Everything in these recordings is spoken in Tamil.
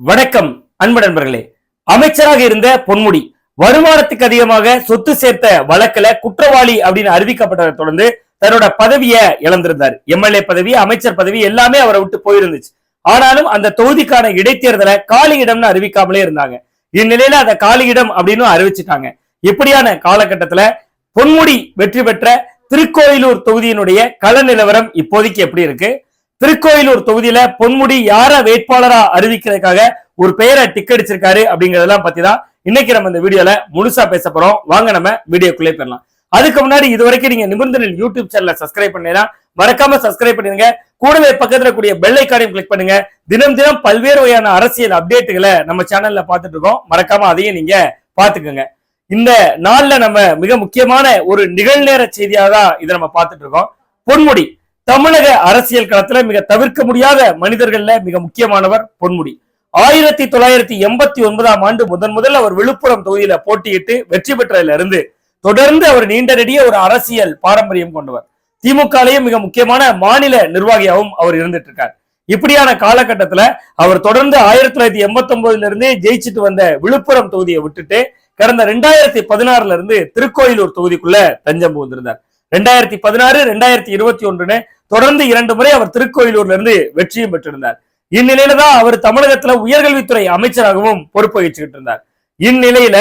வணக்கம் அன்பு நண்பர்களே. அமைச்சராக இருந்த பொன்முடி வருமானத்துக்கு அதிகமாக சொத்து சேர்த்த வழக்குல குற்றவாளி அப்படின்னு அறிவிக்கப்பட்டதை தொடர்ந்து தன்னோட பதவியை இழந்திருந்தார். எம்எல்ஏ பதவி அமைச்சர் பதவி எல்லாமே அவரை விட்டு போயிருந்துச்சு. ஆனாலும் அந்த தொகுதிக்கான இடைத்தேர்தலை காலி இடம்னு அறிவிக்காமலே இருந்தாங்க. இந்நிலையில அதை காலி இடம் அப்படின்னு அறிவிச்சிட்டாங்க. இப்படியான காலகட்டத்துல பொன்முடி வெற்றி பெற்ற திருக்கோயிலூர் தொகுதியினுடைய கள நிலவரம் இப்போதைக்கு எப்படி இருக்கு? திருக்கோயிலூர் தொகுதியில பொன்முடி யார வேட்பாளரா அறிவிக்கிறதுக்காக ஒரு பெயரை டிக்கெடிச்சிருக்காரு அப்படிங்கறதெல்லாம் பத்தி தான் இன்னைக்கு நம்ம இந்த வீடியோல முழுசா பேச போறோம். வாங்க நம்ம வீடியோக்குள்ளே போயிடலாம். அதுக்கு முன்னாடி இது வரைக்கும் நீங்க நிபந்தனில் யூடியூப் சேனல சப்ஸ்கிரைப் பண்ணீங்கன்னா மறக்காம சப்ஸ்கிரைப் பண்ணிருங்க கூடவே பக்கத்துல கூடிய பெல் ஐக்கானையும் கிளிக் பண்ணுங்க. தினம் தினம் பல்வேறு வகையான அரசியல் அப்டேட்டுகளை நம்ம சேனல்ல பாத்துட்டு இருக்கோம். மறக்காம அதையும் நீங்க பாத்துக்கோங்க இந்த நாள்ல நம்ம மிக முக்கியமான ஒரு நிகழ்நேர செய்தியாக தான் இதை நம்ம பார்த்துட்டு இருக்கோம். பொன்முடி தமிழக அரசியல் களத்துல மிக தவிர்க்க முடியாத மனிதர்கள்ல மிக முக்கியமானவர் பொன்முடி. ஆயிரத்தி தொள்ளாயிரத்தி எண்பத்தி ஒன்பதாம் ஆண்டு முதன் முதல் அவர் விழுப்புரம் தொகுதியில போட்டியிட்டு வெற்றி பெற்றதுல இருந்து தொடர்ந்து அவர் நீண்ட நெடிய ஒரு அரசியல் பாரம்பரியம் கொண்டவர். திமுகலையும் மிக முக்கியமான மாநில நிர்வாகியாகவும் அவர் இருந்துட்டு இருக்கார். இப்படியான காலகட்டத்துல அவர் தொடர்ந்து ஆயிரத்தி தொள்ளாயிரத்தி எண்பத்தி ஒன்பதுல இருந்தே ஜெயிச்சுட்டு வந்த விழுப்புரம் தொகுதியை விட்டுட்டு கடந்த ரெண்டாயிரத்தி பதினாறுல இருந்து திருக்கோயிலூர் தொகுதிக்குள்ள தஞ்சம் புகுந்திருந்தார். ரெண்டாயிரத்தி பதினாறு ரெண்டாயிரத்தி இருபத்தி ஒன்றுன்னு தொடர்ந்து இரண்டு முறை அவர் திருக்கோயிலூர்ல இருந்து வெற்றியும் பெற்றிருந்தார். இந்நிலையில தான் அவர் தமிழகத்துல உயர்கல்வித்துறை அமைச்சராகவும் பொறுப்பு வகிச்சுக்கிட்டு இருந்தார். இந்நிலையில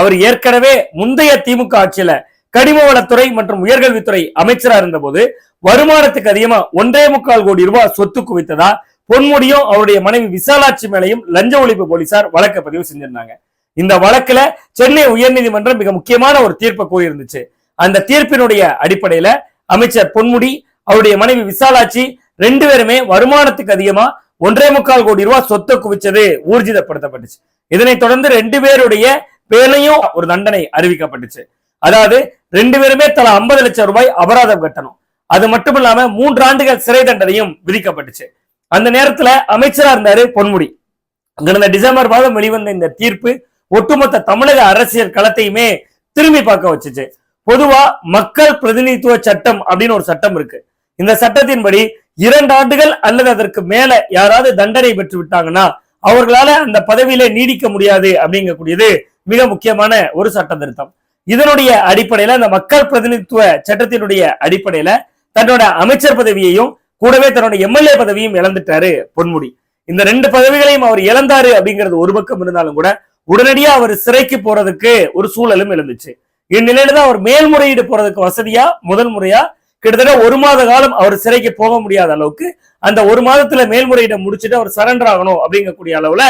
அவர் ஏற்கனவே முந்தைய திமுக ஆட்சியில கனிம வளத்துறை மற்றும் உயர்கல்வித்துறை அமைச்சரா இருந்தபோது வருமானத்துக்கு அதிகமா ஒன்றே முக்கால் கோடி ரூபாய் சொத்து குவித்ததா பொன்முடியும் அவருடைய மனைவி விசாலாட்சி மேலையும் லஞ்ச ஒழிப்பு போலீசார் வழக்கு பதிவு செஞ்சிருந்தாங்க. இந்த வழக்குல சென்னை உயர்நீதிமன்றம் மிக முக்கியமான ஒரு தீர்ப்பை கூறியிருந்துச்சு. அந்த தீர்ப்பினுடைய அடிப்படையில அமைச்சர் பொன்முடி அவருடைய மனைவி விசாலாட்சி ரெண்டு பேருமே வருமானத்துக்கு அதிகமா ஒன்றே முக்கால் கோடி ரூபாய் சொத்தை குவிச்சது ஊர்ஜிதப்படுத்தப்பட்டுச்சு. இதனைத் தொடர்ந்து ரெண்டு பேருடைய பேரையும் ஒரு தண்டனை அறிவிக்கப்பட்டுச்சு. அதாவது ரெண்டு பேருமே தலா ஐம்பது லட்சம் ரூபாய் அபராதம் கட்டணும். அது மட்டும் இல்லாம மூன்று ஆண்டுகள் சிறை தண்டனையும் விதிக்கப்பட்டுச்சு. அந்த நேரத்துல அமைச்சரா இருந்தாரு பொன்முடி. கடந்த டிசம்பர் மாதம் வெளிவந்த இந்த தீர்ப்பு ஒட்டுமொத்த தமிழக அரசியல் களத்தையுமே திரும்பி பார்க்க வச்சுச்சு. பொதுவா மக்கள் பிரதிநிதித்துவ சட்டம் அப்படின்னு ஒரு சட்டம் இருக்கு. இந்த சட்டத்தின்படி இரண்டு ஆண்டுகள் அல்லது அதற்கு மேல யாராவது தண்டனை பெற்று விட்டாங்கன்னா அவர்களால அந்த பதவியில நீடிக்க முடியாது அப்படிங்கக்கூடியது மிக முக்கியமான ஒரு சட்ட திருத்தம். இதனுடைய அடிப்படையில அந்த மக்கள் பிரதிநிதித்துவ சட்டத்தினுடைய அடிப்படையில தன்னோட அமைச்சர் பதவியையும் கூடவே தன்னோட எம்எல்ஏ பதவியும் இழந்துட்டாரு பொன்முடி. இந்த ரெண்டு பதவிகளையும் அவர் இழந்தாரு அப்படிங்கிறது ஒரு பக்கம் இருந்தாலும் கூட உடனடியா அவர் சிறைக்கு போறதுக்கு ஒரு சூழலும் எழுந்துச்சு. இந்நிலையில தான் அவர் மேல்முறையீடு போறதுக்கு வசதியா முதல் முறையா? கிட்டத்தட்ட ஒரு மாத காலம் அவர் சிறைக்கு போக முடியாத அளவுக்கு அந்த ஒரு மாதத்துல மேல்முறையீடை முடிச்சுட்டு அவர் சரண்டர் ஆகணும் அப்படிங்கக்கூடிய அளவுல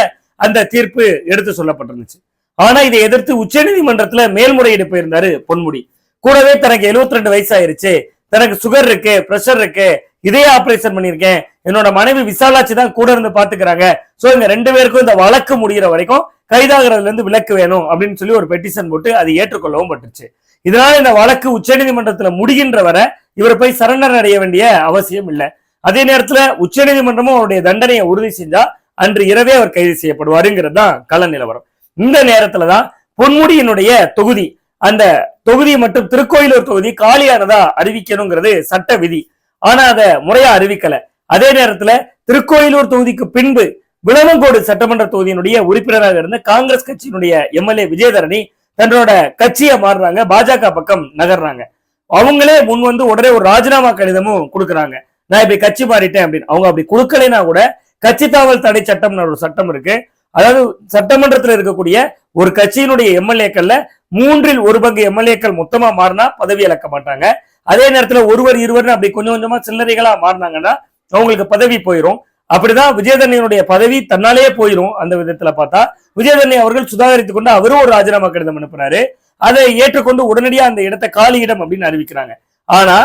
அந்த தீர்ப்பு எடுத்து சொல்லப்பட்டிருந்துச்சு. ஆனா இதை எதிர்த்து உச்சநீதிமன்றத்துல மேல்முறையீடு போயிருந்தாரு பொன்முடி. கூடவே தனக்கு 72 ரெண்டு வயசாயிருச்சு. தனக்கு சுகர் இருக்கு பிரஷர் இருக்கு. இதய ஆபரேஷன் பண்ணியிருக்கேன். என்னோட மனைவி விசாலாட்சி தான் கூட இருந்து பாத்துக்கிறாங்க. சோ இந்த ரெண்டு பேருக்கும் இந்த வழக்கு முடிகிற வரைக்கும் கைதாகிறதுல இருந்து விலக்கு வேணும் அப்படின்னு சொல்லி ஒரு பெட்டிஷன் போட்டு அது ஏற்றுக்கொள்ளவும் பட்டுச்சு. இதனால இந்த வழக்கு உச்சநீதிமன்றத்துல முடிகின்ற வரை இவர் போய் சரணர் அடைய வேண்டிய அவசியம் இல்லை. அதே நேரத்துல உச்சநீதிமன்றமும் அவருடைய தண்டனையை உறுதி செஞ்சா அன்று இரவே அவர் கைது செய்யப்படுவாருங்கிறது தான் கள நிலவரம். இந்த நேரத்துலதான் பொன்முடியினுடைய தொகுதி அந்த தொகுதி மற்றும் திருக்கோயிலூர் தொகுதி காலியானதா அறிவிக்கணுங்கிறது சட்ட விதி. ஆனா அதை முறையா அறிவிக்கல. அதே நேரத்துல திருக்கோயிலூர் தொகுதிக்கு பின்பு விளவங்கோடு சட்டமன்ற தொகுதியினுடைய உறுப்பினராக இருந்த காங்கிரஸ் கட்சியினுடைய எம்எல்ஏ விஜயதரணி தன்னோட கட்சியை மாறுறாங்க. பாஜக பக்கம் நகர்றாங்க. அவங்களே முன் வந்து உடனே ஒரு ராஜினாமா கடிதமும் கொடுக்குறாங்க. நான் இப்படி கட்சி மாறிட்டேன் அப்படின்னு. அவங்க அப்படி கொடுக்கலைன்னா கூட கட்சி தாவல் தடை சட்டம்னு ஒரு சட்டம் இருக்கு. அதாவது சட்டமன்றத்தில் இருக்கக்கூடிய ஒரு கட்சியினுடைய எம்எல்ஏக்கள்ல மூன்றில் ஒரு பங்கு எம்எல்ஏக்கள் மொத்தமா மாறினா பதவி இழக்க மாட்டாங்க. அதே நேரத்துல ஒருவர் இருவர் அப்படி கொஞ்சம் கொஞ்சமா சில்லறைகளா மாறினாங்கன்னா அவங்களுக்கு பதவி போயிடும் அப்படிதான் விஜயதரணியனுடைய பதவி தன்னாலேயே போயிடும் அந்த விதத்துல பார்த்தா விஜயதரணி அவர்கள் சுதாகரித்துக் கொண்டு அவரும் ஒரு ராஜினாமா கடிதம் அனுப்புறாரு. அதை ஏற்றுக்கொண்டு உடனடியா அந்த இடத்தை காலியிடம் அப்படின்னு அறிவிக்கிறாங்க. ஆனா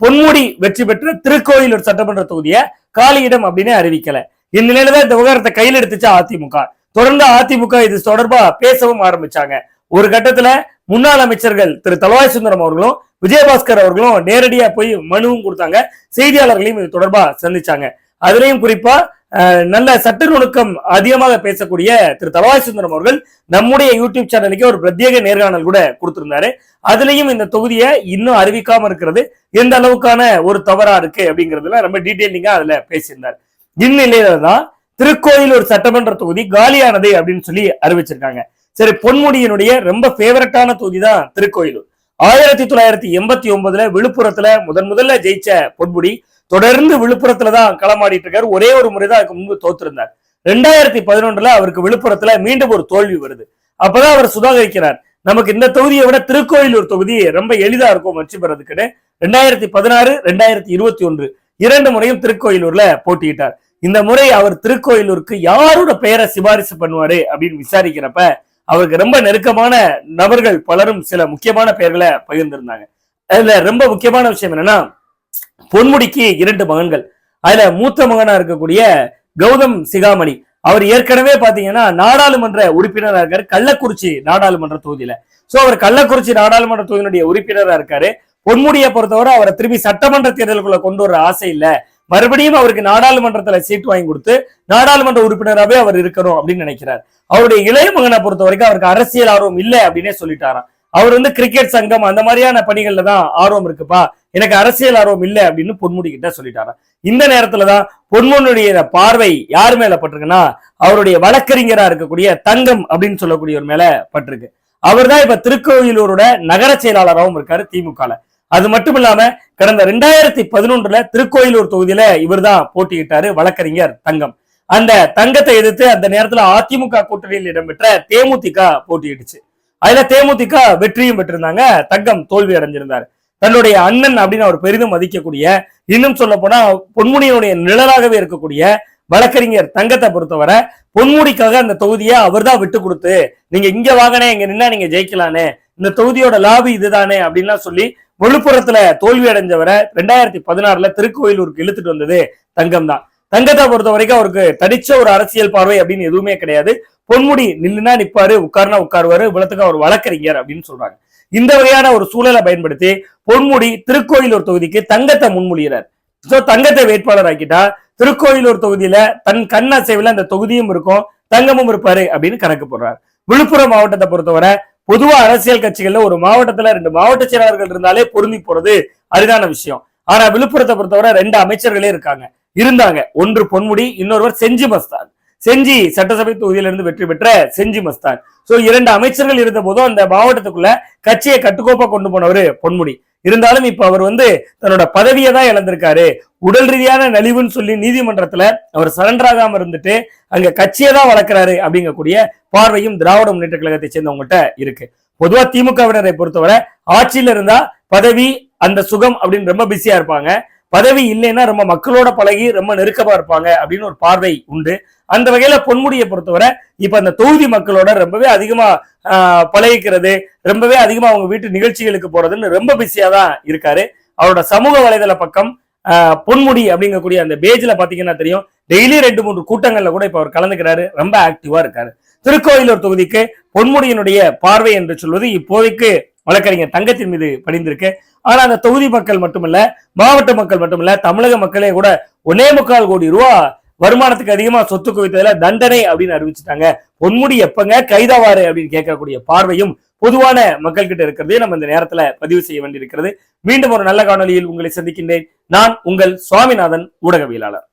பொன்முடி வெற்றி பெற்ற திருக்கோயிலூர் சட்டமன்ற தொகுதியை காலியிடம் அப்படின்னு அறிவிக்கல. இந்நிலையில தான் இந்த விவகாரத்தை கையில் எடுத்துச்சு அதிமுக. தொடர்ந்து அதிமுக இது தொடர்பா பேசவும் ஆரம்பிச்சாங்க. ஒரு கட்டத்துல முன்னாள் அமைச்சர்கள் திரு தலவாய் சுந்தரம் அவர்களும் விஜயபாஸ்கர் அவர்களும் நேரடியா போய் மனுவும் கொடுத்தாங்க. செய்தியாளர்களையும் இது தொடர்பா சந்திச்சாங்க. அதுலயும் குறிப்பா நல்ல சட்ட நுணுக்கம் அதிகமாக பேசக்கூடிய திரு தலவாய் சுந்தரம் அவர்கள் நம்முடைய யூடியூப் சேனலுக்கு ஒரு பிரத்யேக நேர்காணல் கூட கொடுத்திருந்தாரு. அதுலயும் இந்த தொகுதியை இன்னும் அறிவிக்காம இருக்கிறது. எந்த அளவுக்கான ஒரு தவறா இருக்கு அப்படிங்கறதுல ரொம்ப டீட்டெயிலிங்கா அதுல பேசியிருந்தார். இந்நிலையில தான் திருக்கோயிலூர் சட்டமன்ற தொகுதி காலியானது அப்படின்னு சொல்லி அறிவிச்சிருக்காங்க. சரி பொன்முடியினுடைய ரொம்ப ஃபேவரட்டான தொகுதி தான் திருக்கோயிலூர். ஆயிரத்தி தொள்ளாயிரத்தி எண்பத்தி ஒன்பதுல விழுப்புரத்துல முதன் முதல்ல ஜெயிச்ச பொன்முடி தொடர்ந்து விழுப்புரத்துல தான் களமாடிட்டு இருக்காரு. ஒரே ஒரு முறை தான் அதுக்கு முன்பு தோத்திருந்தார். ரெண்டாயிரத்தி பதினொன்றுல அவருக்கு விழுப்புரத்துல மீண்டும் ஒரு தோல்வி வருது. அப்பதான் அவர் சுதாகரிக்கிறார். நமக்கு இந்த தொகுதியை விட திருக்கோயிலூர் தொகுதி ரொம்ப எளிதா இருக்கும் வெற்றி பெறதுக்குன்னு ரெண்டாயிரத்தி பதினாறு ரெண்டாயிரத்தி இருபத்தி ஒன்று இரண்டு முறையும் திருக்கோயிலூர்ல போட்டியிட்டார். இந்த முறை அவர் திருக்கோயிலூருக்கு யாரோட பெயரை சிபாரிசு பண்ணுவாரு அப்படின்னு விசாரிக்கிறப்ப அவருக்கு ரொம்ப நெருக்கமான நபர்கள் பலரும் சில முக்கியமான பெயர்களை பகிர்ந்திருந்தாங்க. அதுல ரொம்ப முக்கியமான விஷயம் என்னன்னா பொன்முடிக்கு இரண்டு மகன்கள். அதுல மூத்த மகனா இருக்கக்கூடிய கௌதம் சிகாமணி. அவர் ஏற்கனவே பாத்தீங்கன்னா நாடாளுமன்ற உறுப்பினரா இருக்காரு. கள்ளக்குறிச்சி நாடாளுமன்ற தொகுதியில. சோ அவர் கள்ளக்குறிச்சி நாடாளுமன்ற தொகுதியினுடைய உறுப்பினரா இருக்காரு. பொன்முடியை பொறுத்தவரை அவரை திரும்பி சட்டமன்ற தேர்தலுக்குள்ள கொண்டு வர ஆசை இல்ல. மறுபடியும் அவருக்கு நாடாளுமன்றத்துல சீட் வாங்கி கொடுத்து நாடாளுமன்ற உறுப்பினராகவே அவர் இருக்கணும் அப்படின்னு நினைக்கிறார். அவருடைய இளைய மகனை பொறுத்த வரைக்கும் அவருக்கு அரசியல் ஆர்வம் இல்லை அப்படின்னே சொல்லிட்டாராம். அவர் வந்து கிரிக்கெட் சங்கம் அந்த மாதிரியான பணிகள்ல தான் ஆர்வம் இருக்குப்பா. எனக்கு அரசியல் ஆர்வம் இல்லை அப்படின்னு பொன்முடி கிட்ட சொல்லிட்டாராம் இந்த நேரத்துலதான் பொன்முடியுடைய பார்வை யார் மேல பட்டிருக்குன்னா அவருடைய வழக்கறிஞரா இருக்கக்கூடிய தங்கம் அப்படின்னு சொல்லக்கூடியவர் மேல பட்டிருக்கு. அவர் தான் இப்ப திருக்கோயிலூரோட நகர செயலாளராகவும் இருக்காரு திமுகல. அது மட்டும் இல்லாம கடந்த ரெண்டாயிரத்தி பதினொன்றுல திருக்கோயிலூர் தொகுதியில இவர் தான் போட்டியிட்டாரு வழக்கறிஞர் தங்கம். அந்த தங்கத்தை எதிர்த்து அந்த நேரத்துல அதிமுக கூட்டணியில் இடம்பெற்ற தேமுதிக போட்டியிட்டுச்சு அதுல தேமுதிக வெற்றியும் பெற்றிருந்தாங்க தங்கம் தோல்வி அடைஞ்சிருந்தாரு. தன்னுடைய அண்ணன் அப்படின்னு அவர் பெரிதும் மதிக்கக்கூடிய இன்னும் சொல்ல போனா பொன்முடியினுடைய நிழலாகவே இருக்கக்கூடிய வழக்கறிஞர் தங்கத்தை பொறுத்தவரை பொன்முடிக்காக அந்த தொகுதியை அவர் தான் விட்டு கொடுத்து நீங்க இங்க வாங்கினே இங்க நின்னா நீங்க ஜெயிக்கலானே இந்த தொகுதியோட லாபி இதுதானே அப்படின்லாம் சொல்லி விழுப்புரத்துல தோல்வி அடைஞ்சவரை ரெண்டாயிரத்தி பதினாறுல திருக்கோயிலூருக்கு இழுத்துட்டு வந்தது தங்கம் தான் தங்கத்தை பொறுத்த வரைக்கும் அவருக்கு தனிச்ச ஒரு அரசியல் பார்வை அப்படின்னு எதுவுமே கிடையாது. பொன்முடி நில்லுனா நிப்பாரு உட்காருனா உட்காருவாரு இவ்வளத்துக்கு அவர் வழக்கறிஞர் அப்படின்னு சொல்றாங்க. இந்த வகையான ஒரு சூழலை பயன்படுத்தி பொன்முடி திருக்கோயிலூர் தொகுதிக்கு தங்கத்தை முன்மொழிகிறார். சோ தங்கத்தை வேட்பாளர் ஆக்கிட்டா திருக்கோயிலூர் தொகுதியில தன் கண் அந்த தொகுதியும் இருக்கும் தங்கமும் இருப்பாரு அப்படின்னு கணக்கு போடுறார். விழுப்புரம் மாவட்டத்தை பொறுத்தவரை பொதுவா அரசியல் கட்சிகள்ல ஒரு மாவட்டத்துல ரெண்டு மாவட்ட செயலாளர்கள் இருந்தாலே பொருந்தி போறது அரிதான விஷயம். ஆனா விழுப்புரத்தை பொறுத்தவரை ரெண்டு அமைச்சர்களே இருக்காங்க. இருந்தாங்க. ஒன்று பொன்முடி இன்னொருவர் செஞ்சி மஸ்தான். செஞ்சி சட்டசபை தொகுதியிலிருந்து வெற்றி பெற்ற செஞ்சி மஸ்தான். சோ இரண்டு அமைச்சர்கள் இருந்த போதும் அந்த மாவட்டத்துக்குள்ள கட்சியை கட்டுக்கோப்பா கொண்டு போனவர் பொன்முடி. இருந்தாலும் இப்ப அவர் வந்து தன்னோட பதவியை தான் இழந்திருக்காரு. உடல் ரீதியான நலிவுன்னு சொல்லி நீதிமன்றத்துல அவர் சரண்டர் ஆகாம இருந்துட்டு அங்க கட்சியை தான் வளர்க்கிறாரு அப்படிங்கக்கூடிய பார்வையும் திராவிட முன்னேற்ற கழகத்தை சேர்ந்தவங்ககிட்ட இருக்கு. பொதுவா திமுகவினரை பொறுத்தவரை ஆட்சியில இருந்தா பதவி அந்த சுகம் அப்படின்னு ரொம்ப பிஸியா இருப்பாங்க. பதவி இல்லைன்னா ரொம்ப மக்களோட பழகி ரொம்ப நெருக்கமா இருப்பாங்க அப்படின்னு ஒரு பார்வை உண்டு. அந்த வகையில பொன்முடியை பொறுத்தவரை இப்ப அந்த தொகுதி மக்களோட ரொம்பவே அதிகமா பழகிக்கிறது ரொம்பவே அதிகமா அவங்க வீட்டு நிகழ்ச்சிகளுக்கு போறதுன்னு ரொம்ப பிஸியா தான் இருக்காரு. அவரோட சமூக வலைதள பக்கம் பொன்முடி அப்படிங்கக்கூடிய அந்த பேஜ்ல பாத்தீங்கன்னா தெரியும். டெய்லி ரெண்டு மூன்று கூட்டங்கள்ல கூட இப்ப அவர் கலந்துக்கிறாரு. ரொம்ப ஆக்டிவா இருக்காரு. திருக்கோயிலூர் தொகுதிக்கு பொன்முடியினுடைய பார்வை என்று சொல்வது இப்போதைக்கு வழக்கறிஞர் தங்கத்தின் மீது படிந்திருக்கு. ஆனா அந்த தொகுதி மக்கள் மட்டுமல்ல மாவட்ட மக்கள் மட்டுமல்ல தமிழக மக்களே கூட ஒன்னே முக்கால் கோடி ரூபா வருமானத்துக்கு அதிகமா சொத்து குவித்ததுல தண்டனை அப்படின்னு அறிவிச்சுட்டாங்க. பொன்முடி எப்பங்க கைதாவாரு அப்படின்னு கேட்கக்கூடிய பார்வையும் பொதுவான மக்கள் கிட்ட இருக்கிறதே நம்ம இந்த நேரத்துல பதிவு செய்ய வேண்டியிருக்கிறது. மீண்டும் ஒரு நல்ல காணொளியில் உங்களை சந்திக்கின்றேன். நான் உங்கள் சுவாமிநாதன் ஊடகவியலாளர்.